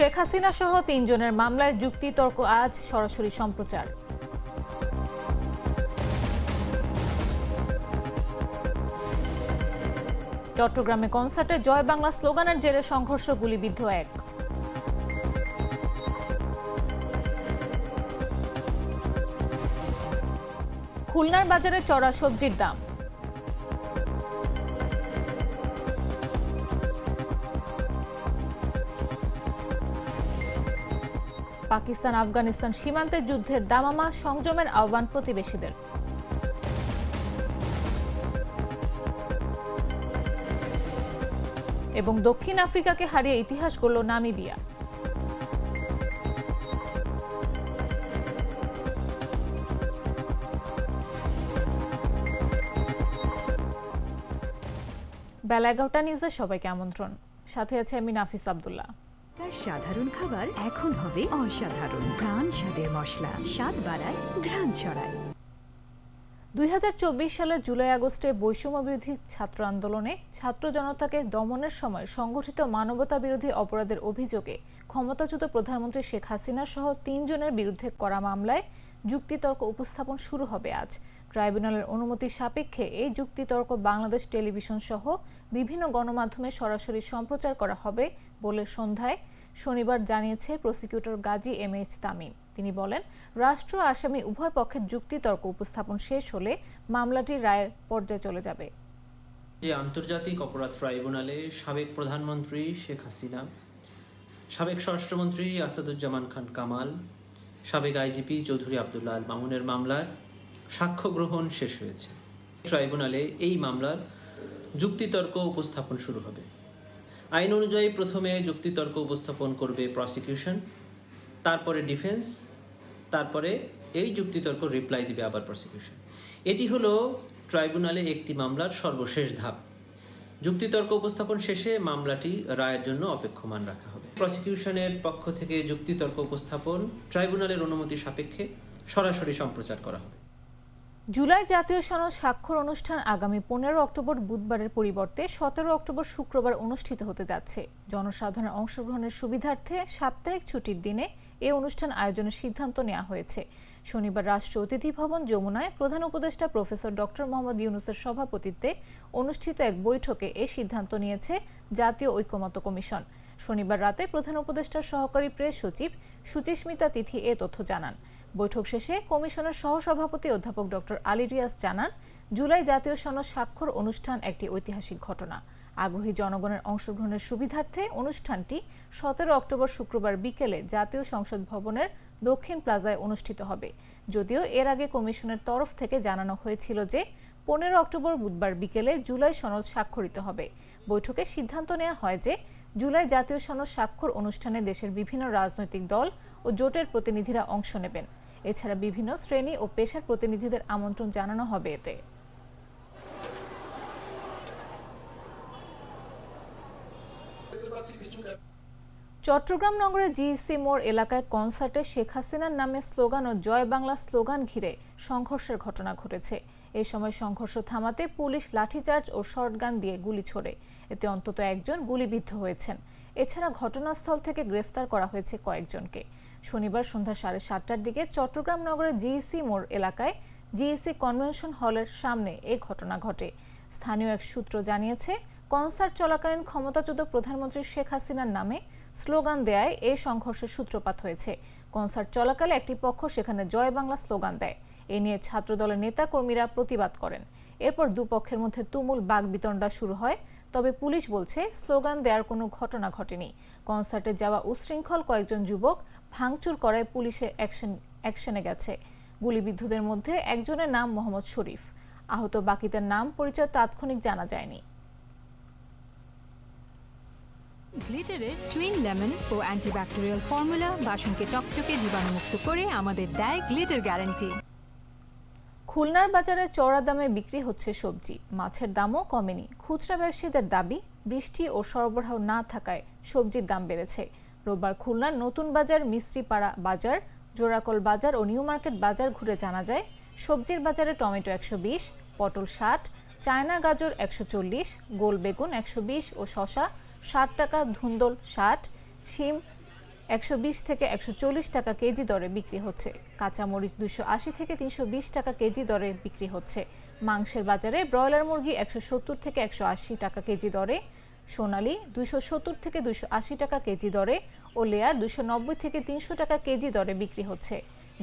শেখ হাসিনা সহ তিনজনের মামলায় যুক্তিতর্ক আজ সরাসরি সম্প্রচার। চট্টগ্রামে কনসার্টে জয় বাংলা স্লোগানের জেরে সংঘর্ষ গুলিবিদ্ধ এক। খুলনার বাজারে চড়া সবজির দাম। পাকিস্তান, আফগানিস্তান সীমান্তে যুদ্ধের দামামা সংযমের আহ্বান প্রতিবেশীদের। এবং দক্ষিণ আফ্রিকাকে হারিয়ে ইতিহাস গড়ল নামিবিয়া। বেলা এগারোটা নিউজে সবাইকে আমন্ত্রণ। সাথে আছে আমি নাফিস আবদুল্লাহ। সাধারণ খাবার এখন হবে অসাধারণ। প্রাণ স্বাদের মশলা, স্বাদ বাড়ায়, ঘ্রাণ ছড়ায়। দুই সালের জুলাই আগস্টে বৈষম্য বিরোধী ছাত্র আন্দোলনে ছাত্র জনতাকে দমনের সময় সংগঠিত মানবতা বিরোধী অপরাধের অভিযোগে ক্ষমতাচ্যুত প্রধানমন্ত্রী শেখ হাসিনা সহ তিনজনের বিরুদ্ধে করা মামলায় যুক্তিতর্ক উপস্থাপন শুরু হবে আজ। ট্রাইব্যুনালের অনুমতি সাপেক্ষে এই যুক্তিতর্ক বাংলাদেশ টেলিভিশন সহ বিভিন্ন গণমাধ্যমে সরাসরি সম্প্রচার করা হবে বলে সন্ধ্যায় শনিবার জানিয়েছে prosecutor Gazi M H Tamim. তিনি বলেন, রাষ্ট্র আসামি উভয় পক্ষের যুক্তিতর্ক উপস্থাপন শেষ হলে মামলাটি রায়ের পর্যায়ে চলে যাবে। যে আন্তর্জাতিক অপরাধ ট্রাইব্যুনালে সাবেক প্রধানমন্ত্রী শেখ হাসিনা, সাবেক স্বরাষ্ট্রমন্ত্রী আসাদুজ্জামান খান কামাল, সাবেক আইজিপি চৌধুরী আবদুল্লাহ আল মামুনের মামলার সাক্ষ্য গ্রহণ শেষ হয়েছে। ট্রাইব্যুনালে এই মামলার যুক্তিতর্ক উপস্থাপন শুরু হবে। আইন অনুযায়ী প্রথমে যুক্তিতর্ক উপস্থাপন করবে প্রসিকিউশন তারপরে ডিফেন্স তারপরে এই যুক্তিতর্ক রিপ্লাই দিবে আবার প্রসিকিউশন এটি হলো ট্রাইব্যুনালে একটি মামলার সর্বশেষ ধাপ। যুক্তিতর্ক উপস্থাপন শেষে মামলাটি রায়ের জন্য অপেক্ষমান রাখা হবে। প্রসিকিউশনের পক্ষ থেকে যুক্তিতর্ক উপস্থাপন ট্রাইব্যুনালের অনুমতি সাপেক্ষে সরাসরি সম্প্রচার করা হবে। জুলাই জাতীয় সনদ স্বাক্ষর অনুষ্ঠান আগামী পনেরো অক্টোবর বুধবারের পরিবর্তে সতেরো অক্টোবর শুক্রবার অনুষ্ঠিত হতে যাচ্ছে। জনসাধারণের অংশগ্রহণের সুবিধার্থে সাপ্তাহিক ছুটির দিনে এ অনুষ্ঠান আয়োজনের সিদ্ধান্ত নেওয়া হয়েছে। শনিবার রাষ্ট্র অতিথি ভবন যমুনায় প্রধান উপদেষ্টা প্রফেসর ডক্টর মোহাম্মদ ইউনুসের সভাপতিত্বে অনুষ্ঠিত এক বৈঠকে এ সিদ্ধান্ত নিয়েছে জাতীয় ঐক্যমত্য কমিশন। শনিবার রাতে প্রধান উপদেষ্টার সহকারী প্রেস সচিব সুচিস্মিতা তিথি এ তথ্য জানান। বৈঠক শেষে কমিশনের সহসভাপতি অধ্যাপক ডক্টর আলী রিয়াজ জানান, জুলাই জাতীয় সনদ স্বাক্ষর অনুষ্ঠান একটি ঐতিহাসিক ঘটনা। আগ্রহী জনগণের অংশগ্রহণের সুবিধার্থে অনুষ্ঠানটি সতেরো অক্টোবর শুক্রবার বিকেলে জাতীয় সংসদ ভবনের দক্ষিণ প্লাজায় অনুষ্ঠিত হবে। যদিও এর আগে কমিশনের তরফ থেকে জানানো হয়েছিল যে, পনেরো অক্টোবর বুধবার বিকেলে জুলাই সনদ স্বাক্ষরিত হবে। বৈঠকে সিদ্ধান্ত নেওয়া হয় যে, জুলাই জাতীয় সনদ স্বাক্ষর অনুষ্ঠানে দেশের বিভিন্ন রাজনৈতিক দল ও জোটের প্রতিনিধিরা অংশ নেবেন। এছাড়া বিভিন্ন শ্রেণি ও পেশার প্রতিনিধিদের আমন্ত্রণ জানানো হবে এতে। চট্টগ্রাম নগরের জিইসি মোড় এলাকায় কনসার্টে শেখ হাসিনার নামে স্লোগান ও জয় বাংলা স্লোগান ঘিরে সংঘর্ষের ঘটনা ঘটেছে। এই সময় সংঘর্ষ থামাতে পুলিশ লাঠিচার্জ ও শর্টগান দিয়ে গুলি ছোড়ে। এতে অন্তত একজন গুলিবিদ্ধ হয়েছেন। এছাড়া ঘটনাস্থল থেকে গ্রেফতার করা হয়েছে কয়েকজনকে। শনিবার সন্ধ্যা সাড়ে সাতটার দিকে চট্টগ্রাম নগরের জিইসি মোড় এলাকায় জিইসি কনভেনশন হলের সামনে এ ঘটনা ঘটে। স্থানীয় এক সূত্র জানিয়েছে, কনসার্ট চলাকালীন ক্ষমতাচ্যুত প্রধানমন্ত্রী শেখ হাসিনার নামে স্লোগান দেয়ায় এই সংঘর্ষের সূত্রপাত হয়েছে। কনসার্ট চলাকালে একটি পক্ষ সেখানে জয় বাংলা স্লোগান দেয়। এ নিয়ে ছাত্রদলের নেতা কর্মীরা প্রতিবাদ করেন। এরপর দুপক্ষের মধ্যে তুমুল বাগবিতণ্ডা শুরু হয়। তবে পুলিশ বলছে, স্লোগান দেওয়ার কোনো ঘটনা ঘটেনি। কনসার্টে যাওয়া উশৃঙ্খল কয়েকজন যুবক ভাঙচুর করায় পুলিশে অ্যাকশন, অ্যাকশনে গেছে। গুলিবিদ্ধদের মধ্যে একজনের নাম মোহাম্মদ শরীফ। আহত বাকিদের নাম পরিচয় তাৎক্ষণিক জানা যায়নি। গ্লিটারের টুইন লেমন ও অ্যান্টিব্যাকটেরিয়াল ফর্মুলা বাসনকে চকচকে জীবাণুমুক্ত করে আমাদের দেয় গ্লিটার গ্যারান্টি। খুলনার বাজারে চড়া দামে বিক্রি হচ্ছে সবজি। মাছের দামও কমেনি। খুচরা ব্যবসায়ীদের দাবি, বৃষ্টি ও সরবরাহ না থাকায় সবজির দাম বেড়েছে। রোববার খুলনার নতুন বাজার মিস্ত্রিপাড়া বাজার, জোড়াকল বাজার ও নিউ মার্কেট বাজার ঘুরে জানা যায়, সবজির বাজারে টমেটো একশো বিশ, পটল ষাট, চায়না গাজর একশো চল্লিশ, গোল বেগুন একশো বিশ ও শশা ষাট টাকা, ধুন্দল ষাট, শিম একশো বিশ থেকে একশো চল্লিশ টাকা কেজি দরে বিক্রি হচ্ছে। কাঁচামরিচ দুশো আশি থেকে তিনশো বিশ টাকা কেজি দরে বিক্রি হচ্ছে। মাংসের বাজারে ব্রয়লার মুরগি একশো সত্তর থেকে একশো আশি টাকা কেজি দরে, সোনালি দুশো থেকে দুশো টাকা কেজি দরে ও লেয়ার দুশো থেকে তিনশো টাকা কেজি দরে বিক্রি হচ্ছে।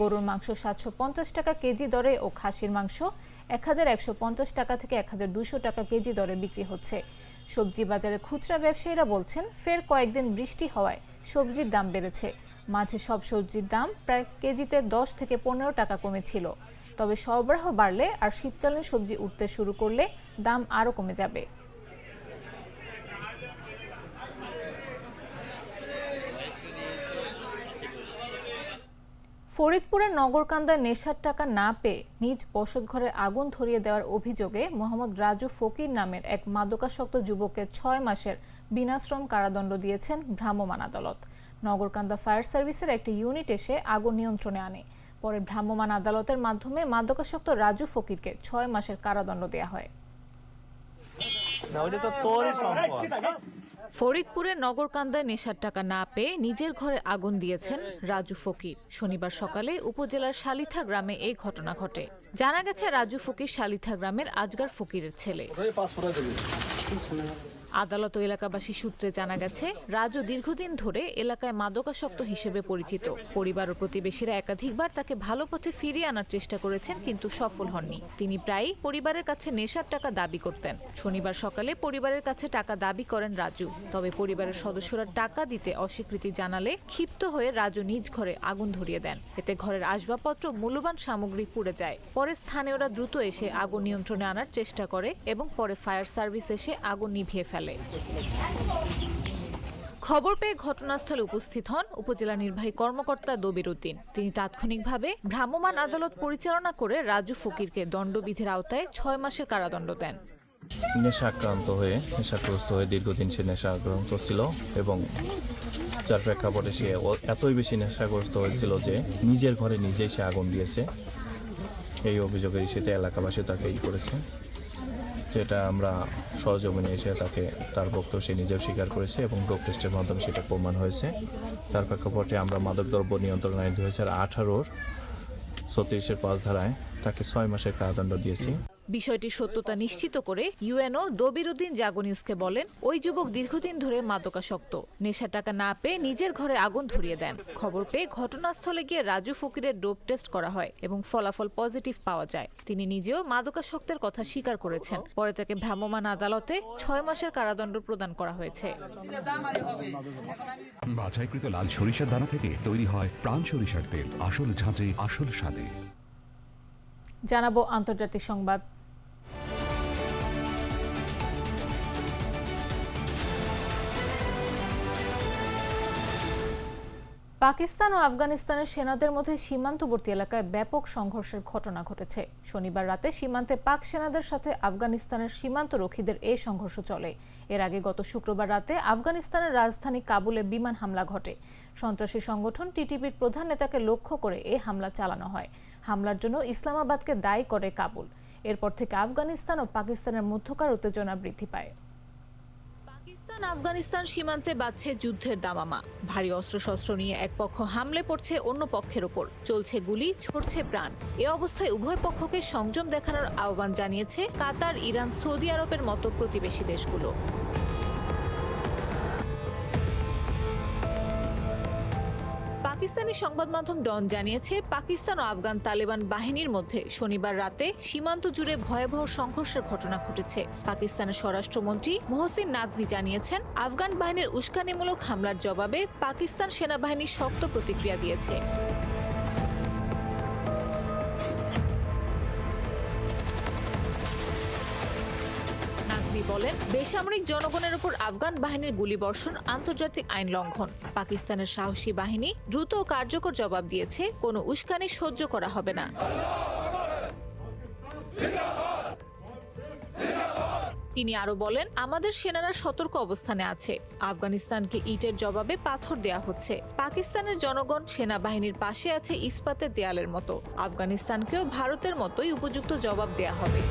গরুর মাংস সাতশো পঞ্চাশ টাকা কেজি দরে ও খাসির মাংস এক হাজার একশো পঞ্চাশ টাকা থেকে এক হাজার দুশো টাকা কেজি দরে বিক্রি হচ্ছে। সবজি বাজারে খুচরা ব্যবসায়ীরা বলছেন, ফের কয়েকদিন বৃষ্টি হওয়ায় সবজির দাম বেড়েছে। মাঝে সব সবজির দাম প্রায় কেজিতে দশ থেকে পনেরো টাকা কমেছিল। তবে সরবরাহ বাড়লে আর শীতকালীন সবজি উঠতে শুরু করলে দাম আরও কমে যাবে। ফরিদপুরের নগরকান্দায় নেশার টাকা না পেয়ে নিজ বসতঘরে আগুন ধরিয়ে দেওয়ার অভিযোগে মোহাম্মদ রাজু ফকির নামের এক মাদকাসক্ত যুবককে ছয় মাসের বিনাশ্রম কারাদণ্ড দিয়েছেন ভ্রাম্যমাণ আদালত। নগরকান্দা ফায়ার সার্ভিসের একটি ইউনিট এসে আগুন নিয়ন্ত্রণে আনে। পরে ভ্রাম্যমাণ আদালতের মাধ্যমে মাদকাসক্ত রাজু ফকিরকে ছয় মাসের কারাদণ্ড দেওয়া হয়। ফরিদপুরের নগরকান্দায় নেশার টাকা না পেয়ে নিজের ঘরে আগুন দিয়েছেন রাজু ফকির। শনিবার সকালে উপজেলার শালিথা গ্রামে এই ঘটনা ঘটে। জানা গেছে রাজু ফকির শালিথা গ্রামের আজগার ফকিরের ছেলে। আদালত এলাকাবাসী সূত্রে জানা গেছে, রাজু দীর্ঘদিন ধরে এলাকায় মাদকাসক্ত হিসেবে পরিচিত। পরিবার ও প্রতিবেশীরা একাধিকবার তাকে ভালো পথে ফিরিয়ে আনার চেষ্টা করেছেন, কিন্তু সফল হননি। তিনি প্রায়ই পরিবারের কাছে নেশার টাকা দাবি করতেন। শনিবার সকালে পরিবারের কাছে টাকা দাবি করেন রাজু। তবে পরিবারের সদস্যরা টাকা দিতে অস্বীকৃতি জানালে ক্ষিপ্ত হয়ে রাজু নিজ ঘরে আগুন ধরিয়ে দেন। এতে ঘরের আসবাবপত্র, মূল্যবান সামগ্রী পুড়ে যায়। পরে স্থানীয়রা দ্রুত এসে আগুন নিয়ন্ত্রণে আনার চেষ্টা করে এবং পরে ফায়ার সার্ভিস এসে আগুন নিভিয়ে ফেলে। খবর পেয়ে ঘটনাস্থলে উপস্থিত হন উপজেলা নির্বাহী কর্মকর্তা দবির উদ্দিন। তিনি তাৎক্ষণিকভাবে ভ্রাম্যমাণ আদালত পরিচালনা করে রাজু ফকিরকে দণ্ডবিধির আওতায় ছয় মাসের কারাদণ্ড দেন। নেশা আক্রান্ত হয়ে, নেশাগ্রস্ত হয়ে দীর্ঘদিন সে নেশা আক্রান্ত ছিল এবং যার প্রেক্ষাপটে সে এতই বেশি নেশাগ্রস্ত হয়েছিল যে নিজের ঘরে নিজেই সে আগুন দিয়েছে। এই অভিযোগের সেটা এলাকাবাসী তাকে ই করেছে। যেটা আমরা সহজমিনে এসে তাকে তার বক্তব্য সে নিজেও স্বীকার করেছে এবং ডোপ টেস্টের মাধ্যমে সেটা প্রমাণ হয়েছে। তার প্রেক্ষাপটে আমরা মাদকদ্রব্য নিয়ন্ত্রণ আইন দু হাজার আঠারোর ছত্রিশের পাঁচ ধারায় তাকে ছয় মাসের কারাদণ্ড দিয়েছি। বিষয়টির সত্যতা নিশ্চিত করে ইউএনও দবিরুদ্দিন জাগো নিউজকে বলেন ওই যুবক দীর্ঘদিন ধরে মাদকাসক্ত। নেশা টাকা না পেয়ে নিজের ঘরে আগুন ধরিয়ে দেন। খবর পেয়ে ঘটনাস্থলে গিয়ে রাজু ফকিরের ডোপ টেস্ট করা হয় এবং ফলাফল পজিটিভ পাওয়া যায়। তিনি নিজেও মাদকাসক্তের কথা স্বীকার করেছেন। পরে তাকে ভ্রাম্যমাণ আদালতে ছয় মাসের কারাদণ্ড প্রদান করা হয়েছে। বাছাইকৃত লাল সরিষার দানা থেকে তৈরি হয় প্রাণ সরিষার তেল। আসল ঝাঁঝে আসল স্বাদে। জানাব আন্তর্জাতিক সংবাদ। পাকিস্তান ও আফগানিস্তানের সেনাদের মধ্যে সীমান্তবর্তী এলাকায় ব্যাপক সংঘর্ষের ঘটনা ঘটেছে। শনিবার রাতে সীমান্তে পাক সেনাদের সাথে আফগানিস্তানের সীমান্ত রক্ষীদের এই সংঘর্ষ চলে। এর আগে গত শুক্রবার রাতে আফগানিস্তানের রাজধানী কাবুলে বিমান হামলা ঘটে। সন্ত্রাসী সংগঠন টিটিপির প্রধান নেতাকে লক্ষ্য করে এই হামলা চালানো হয়। হামলার জন্য ইসলামাবাদকে দায়ী করে কাবুল। এরপর থেকে আফগানিস্তান ও পাকিস্তানের মধ্যকার উত্তেজনা বৃদ্ধি পায়। পাকিস্তান, আফগানিস্তান সীমান্তে বাজছে যুদ্ধের দামামা। ভারী অস্ত্রশস্ত্র নিয়ে এক পক্ষ হামলে পড়ছে অন্য পক্ষের ওপর। চলছে গুলি ছড়ছে প্রাণ। এ অবস্থায় উভয় পক্ষকে সংযম দেখানোর আহ্বান জানিয়েছে কাতার, ইরান, সৌদি আরবের মতো প্রতিবেশী দেশগুলো। পাকিস্তানি সংবাদ মাধ্যম ডন জানিয়েছে, পাকিস্তান ও আফগান তালেবান বাহিনীর মধ্যে শনিবার রাতে সীমান্ত জুড়ে ভয়াবহ সংঘর্ষের ঘটনা ঘটেছে। পাকিস্তানের স্বরাষ্ট্রমন্ত্রী মোহসিন নাকভি জানিয়েছেন, আফগান বাহিনীর উস্কানিমূলক হামলার জবাবে পাকিস্তান সেনাবাহিনী শক্ত প্রতিক্রিয়া দিয়েছে। বলেন, বেসামরিক জনগণের উপর আফগান বাহিনীর গুলিবর্ষণ, আন্তর্জাতিক আইন লঙ্ঘন। পাকিস্তানের সাহসী বাহিনী দ্রুত কার্যকর জবাব দিয়েছে, কোনো উস্কানি সহ্য করা হবে না। তিনি আরও বলেন, আমাদের সেনারা সতর্ক অবস্থানে আছে। আফগানিস্তানকে ইটের জবাবে পাথর দেয়া হচ্ছে। পাকিস্তানের জনগণ সেনাবাহিনীর পাশে আছে ইস্পাতের দেয়ালের মতো। আফগানিস্তানকেও ভারতের মতোই উপযুক্ত জবাব দেয়া হবে।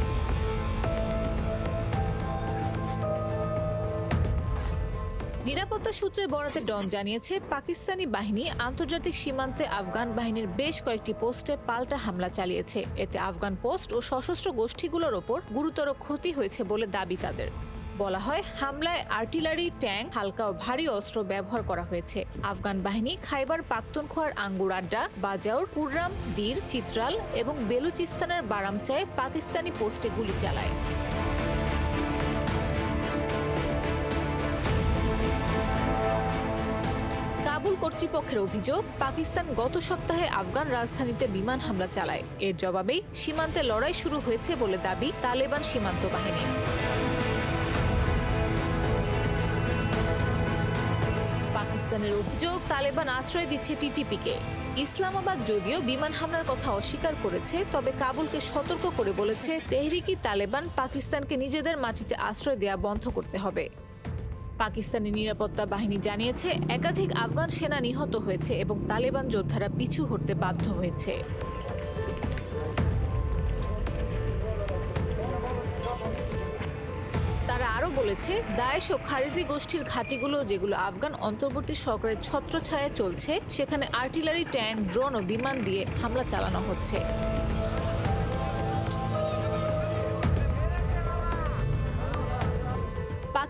নিরাপত্তা সূত্রের বরাতে ডন জানিয়েছে, পাকিস্তানি বাহিনী আন্তর্জাতিক সীমান্তে আফগান বাহিনীর বেশ কয়েকটি পোস্টে পাল্টা হামলা চালিয়েছে। এতে আফগান পোস্ট ও সশস্ত্র গোষ্ঠীগুলোর ওপর গুরুতর ক্ষতি হয়েছে বলে দাবি তাদের। বলা হয়, হামলায় আর্টিলারি, ট্যাঙ্ক, হালকা ও ভারী অস্ত্র ব্যবহার করা হয়েছে। আফগান বাহিনী খাইবার পাখতুনখোয়ার আঙ্গুর আড্ডা, বাজাউর, কুররাম, দির, চিত্রাল এবং বেলুচিস্তানের বারামচায় পাকিস্তানি পোস্টে গুলি চালায়। কাবুল কর্তৃপক্ষের অভিযোগ, পাকিস্তান গত সপ্তাহে আফগান রাজধানীতে বিমান হামলা চালায়। এর জবাবেই সীমান্তে লড়াই শুরু হয়েছে বলে দাবি তালেবান সীমান্ত বাহিনী। পাকিস্তানের অভিযোগ, তালেবান আশ্রয় দিচ্ছে টিটিপিকে। ইসলামাবাদ যদিও বিমান হামলার কথা অস্বীকার করেছে, তবে কাবুলকে সতর্ক করে বলেছে, তেহরিকি তালেবান পাকিস্তানকে নিজেদের মাটিতে আশ্রয় দেয়া বন্ধ করতে হবে। পাকিস্তানি নিরাপত্তা বাহিনী জানিয়েছে, একাধিক আফগান সেনা নিহত হয়েছে এবং তালেবান যোদ্ধারা পিছু হটতে বাধ্য হয়েছে। তারা আরও বলেছে, দায়েশ ও খারিজি গোষ্ঠীর ঘাঁটিগুলো যেগুলো আফগান অন্তর্বর্তী সরকারের ছত্রছায়ায় চলছে, সেখানে আর্টিলারি, ট্যাঙ্ক, ড্রোন ও বিমান দিয়ে হামলা চালানো হচ্ছে।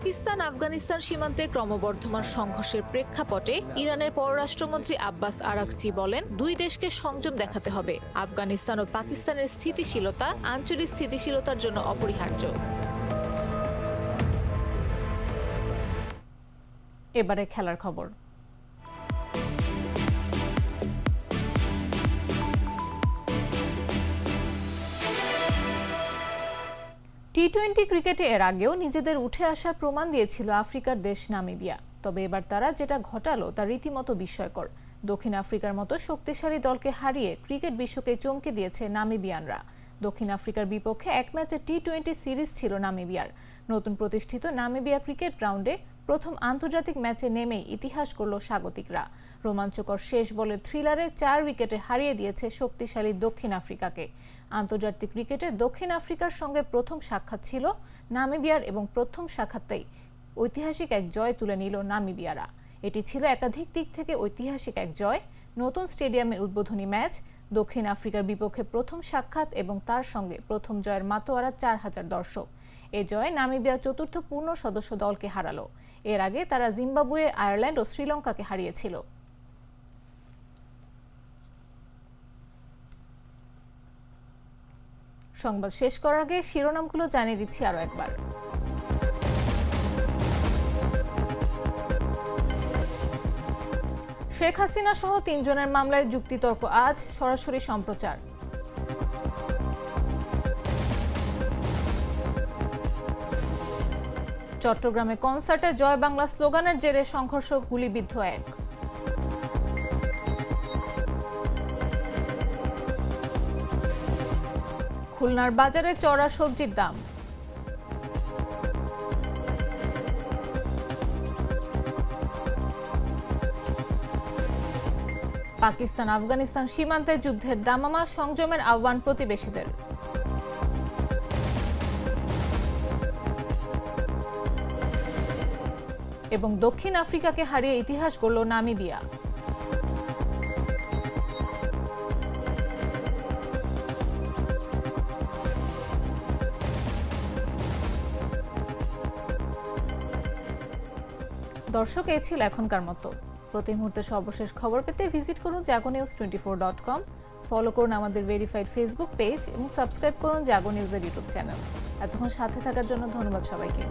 পাকিস্তান, আফগানিস্তান সীমান্তে ক্রমবর্ধমান সংঘর্ষের প্রেক্ষাপটে ইরানের পররাষ্ট্রমন্ত্রী আব্বাস আরাকচি বলেন, দুই দেশকে সংযম দেখাতে হবে। আফগানিস্তান ও পাকিস্তানের স্থিতিশীলতা আঞ্চলিক স্থিতিশীলতার জন্য অপরিহার্য। এবারে খেলার খবর। টি টোয়েন্টি ক্রিকেটে এর আগেও নিজেদের উঠে আসার প্রমাণ দিয়েছিল আফ্রিকার দেশ নামিবিয়া। তবে এবার তারা যেটা ঘটালো তা রীতিমতো বিস্ময়কর। দক্ষিণ আফ্রিকার মতো শক্তিশালী দলকে হারিয়ে ক্রিকেট বিশ্বকে চমকে দিয়েছে নামিবিয়ানরা। দক্ষিণ আফ্রিকার বিপক্ষে এক ম্যাচে টি টোয়েন্টি সিরিজ ছিল নামিবিয়ার। নতুন প্রতিষ্ঠিত নামিবিয়া ক্রিকেট গ্রাউন্ডে প্রথম আন্তর্জাতিক ম্যাচে নেমেই ইতিহাস করল স্বাগতিকরা। রোমাঞ্চকর শেষ বলের থ্রিলারে চার উইকেটে হারিয়ে দিয়েছে শক্তিশালী দক্ষিণ আফ্রিকাকে। আন্তর্জাতিক ক্রিকেটে দক্ষিণ আফ্রিকার সঙ্গে প্রথম সাক্ষাৎ ছিল নামিবিয়ার এবং প্রথম সাক্ষাৎতেই ঐতিহাসিক এক জয় তুলে নিল নামিবিয়ারা। এটি ছিল একাধিক দিক থেকে ঐতিহাসিক এক জয়। নতুন স্টেডিয়ামের উদ্বোধনী ম্যাচ, দক্ষিণ আফ্রিকার বিপক্ষে প্রথম সাক্ষাৎ এবং তার সঙ্গে প্রথম জয়ের মাতোয়ারা চার হাজার দর্শক। এ জয়ে নামিবিয়া চতুর্থ পূর্ণ সদস্য দলকে হারালো। এর আগে তারা জিম্বাবুয়ে, আয়ারল্যান্ড ও শ্রীলঙ্কাকে হারিয়েছিল। সংবাদ শেষ করার আগে শিরোনামগুলো জানিয়ে দিচ্ছি আরও একবার। শেখ হাসিনা সহ তিনজনের মামলায় যুক্তিতর্ক আজ, সরাসরি সম্প্রচার। চট্টগ্রামে কনসার্টে জয় বাংলা স্লোগানের জেরে সংঘর্ষ গুলিবিদ্ধ এক। খুলনার বাজারে চড়া সবজির দাম। পাকিস্তান আফগানিস্তান সীমান্তে যুদ্ধের দামামা, সংযমের আহ্বান প্রতিবেশীদের। এবং দক্ষিণ আফ্রিকাকে হারিয়ে ইতিহাস গড়ল নামিবিয়া। দর্শক এই ছিল এখনকার মতো। প্রতি মুহূর্তে সর্বশেষ খবর পেতে ভিজিট করুন Jago news twenty four dot com. Follow করুন আমাদের ভেরিফাইড ফেসবুক পেজ এবং সাবস্ক্রাইব করুন জাগো নিউজের ইউটিউব চ্যানেল। এতক্ষণ সাথে থাকার জন্য ধন্যবাদ সবাইকে।